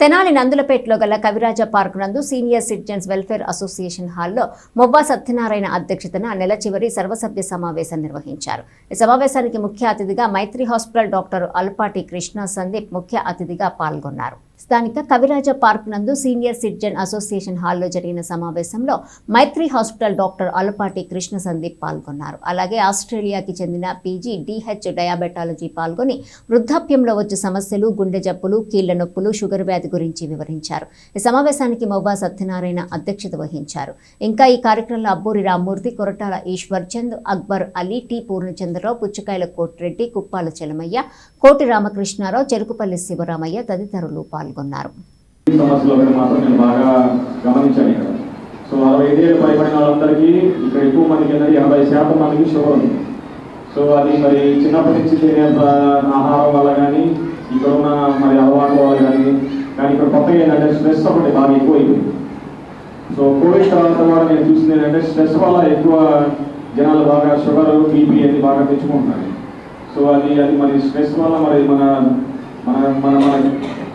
తెనాలి నందులపేటలో గల కవిరాజ పార్క్ నందు సీనియర్ సిటిజన్స్ వెల్ఫేర్ అసోసియేషన్ హాల్లో మొవ్వా సత్యనారాయణ అధ్యక్షతన నెల చివరి సర్వసభ్య సమావేశం నిర్వహించారు. ఈ సమావేశానికి ముఖ్య అతిథిగా మైత్రి హాస్పిటల్ డాక్టర్ అల్పాటి కృష్ణ సందీప్ ముఖ్య అతిథిగా పాల్గొన్నారు. స్థానిక కవిరాజ పార్క్ నందు సీనియర్ సిటిజన్ అసోసియేషన్ హాల్లో జరిగిన సమావేశంలో మైత్రి హాస్పిటల్ డాక్టర్ అలపాటి కృష్ణ సందీప్ పాల్గొన్నారు. అలాగే ఆస్ట్రేలియాకి చెందిన పీజీ డిహెచ్ డయాబెటాలజీ పాల్గొని వృద్ధాప్యంలో వచ్చే సమస్యలు గుండె జబ్బులు కీళ్ళ నొప్పులు షుగర్ వ్యాధి గురించి వివరించారు. ఈ సమావేశానికి మొవ్వా సత్యనారాయణ అధ్యక్షత వహించారు. ఇంకా ఈ కార్యక్రమంలో అబ్బూరి రామ్మూర్తి కొరటాల ఈశ్వర్ చంద్ అక్బర్ అలీ టి పూర్ణచంద్రరావు పుచ్చకాయల కోటిరెడ్డి కుప్పాల చెలమయ్య కోటి రామకృష్ణారావు చెరుకుపల్లి శివరామయ్య తదితరులు పాల్గొన్నారు. పాల్గొన్నారు. మాత్రం నేను బాగా సో అరవై ఐదేళ్ళు పైబడిన వాళ్ళందరికీ ఇక్కడ ఎక్కువ మందికి ఏంటంటే ఎనభై శాతం మందికి షుగర్ ఉంది సో అది మరి చిన్నప్పటి నుంచి తినే ఆహారం వల్ల కానీ ఇక్కడ ఉన్న మరి అలవాట్ల వల్ల కానీ కానీ ఇక్కడ కొత్తగా ఏంటంటే స్ట్రెస్ ఒకటి బాగా ఎక్కువ అయిపోయింది సో కోవిడ్ తర్వాత కూడా నేను చూసింది ఏంటంటే స్ట్రెస్ వల్ల ఎక్కువ జనాలు బాగా షుగర్ బీపీ అది బాగా తెచ్చుకుంటున్నారు సో అది అది మరి స్ట్రెస్ వల్ల మరి మన మన మన మన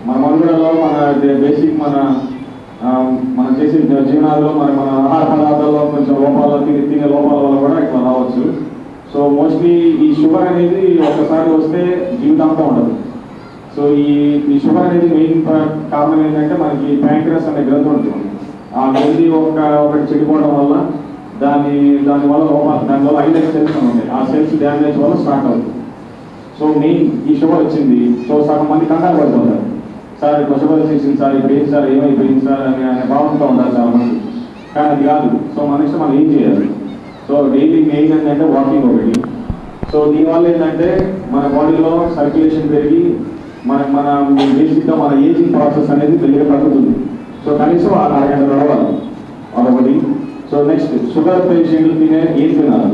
మన మనుగడలో మన బేసిక్ మన మనం చేసే జీవనాల్లో మన మన ఆహార పదార్థాల్లో కొంచెం లోపాలు తిరిగి తినే లోపాల వల్ల కూడా ఇట్లా రావచ్చు. సో మోస్ట్లీ ఈ షుగర్ అనేది ఒకసారి వస్తే జీవితాంతం ఉండదు. సో ఈ ఈ షుగర్ అనేది మెయిన్ కారణం ఏంటంటే మనకి ప్యాంక్రస్ అనే గ్రంథం ఉంటుంది. ఆ గ్రంథి ఒక ఒకటి చెడిపోవడం వల్ల దాని దాని వల్ల లోపాలు దాని వల్ల సెల్స్ ఉంటాయి. ఆ సెల్స్ డ్యామేజ్ వల్ల స్టార్ట్ అవుతుంది. సో మెయిన్ ఈ షుగర్ వచ్చింది. సో సగం మంది కంగారు పడిపోతారు. సార్ ఇప్పుడు చేసింది సార్ ఇప్పుడు ఏం సార్ ఏమైపోయింది సార్ అని అనే భావంతో ఉండాలి చాలా మంది కానీ అది కాదు. సో మనిషి మనం ఏం చేయాలి? సో డైలీ మెయిన్ ఏంటంటే వాకింగ్ ఒకటి. సో దీనివల్ల ఏంటంటే మన బాడీలో సర్క్యులేషన్ పెరిగి మన మన బేసిక్గా మన ఏజింగ్ ప్రాసెస్ అనేది పెరిగి తగ్గుతుంది సో కనీసం ఆ అరగంట నడవాలి. అదొకటి. సో నెక్స్ట్ షుగర్ పేషెంట్లు తినే ఏం తినాలి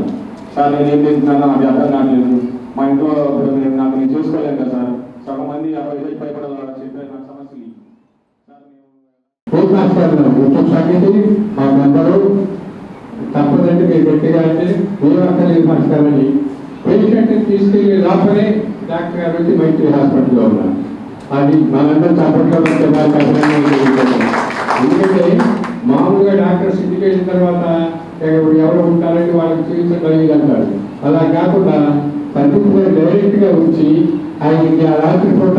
సార్ నేను ఏం తింటున్నాను నాకు అర్థం కావట్లేదు. మా ఇంట్లో నాకు నేను చూసుకోలేను కదా సార్. సగం మంది అరవై వేలు పైపడాలి చెప్పే నాకు సమస్యలు ఇవి. సార్ మేము పోస్ట్ సంగతి మా మెంబరు తప్పదండి మీరు గట్టిగా అంటే ఏమక్కర్లేదు మాస్టర్ అని పేషెంట్ తీసుకెళ్ళి లోపలే డాక్టర్ గారు వచ్చి మైత్రి హాస్పిటల్లో ఉన్నారు. అది మనందరం చప్పట్లో వచ్చే ఎందుకంటే మామూలుగా డాక్టర్స్ ఇంటికి వెళ్ళిన తర్వాత ఎవరు ఉంటారంటే వాళ్ళకి చూపించగలిగి అంటారు అలా కాకుండా సందీప్ గారు డైరెక్ట్గా వచ్చి ఆయనకి ఆ రాత్రి పూట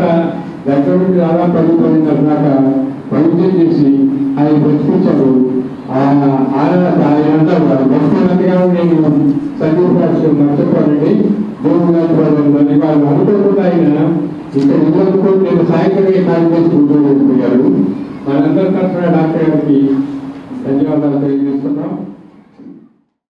దగ్గర నుండి అలా పది పదిన్నర దాకా వైద్యం చేసి ఆయన బ్రతికించారు ఆయన బతుకున్నట్టుగా నేను సందీప్ మర్చిపోనండి దేవుడు గారి వాళ్ళు వాళ్ళు అనుకోకుండా ఆయన ఇక్కడ నేను సాయంత్రమే డాక్టర్ గారికి ధన్యవాదాలు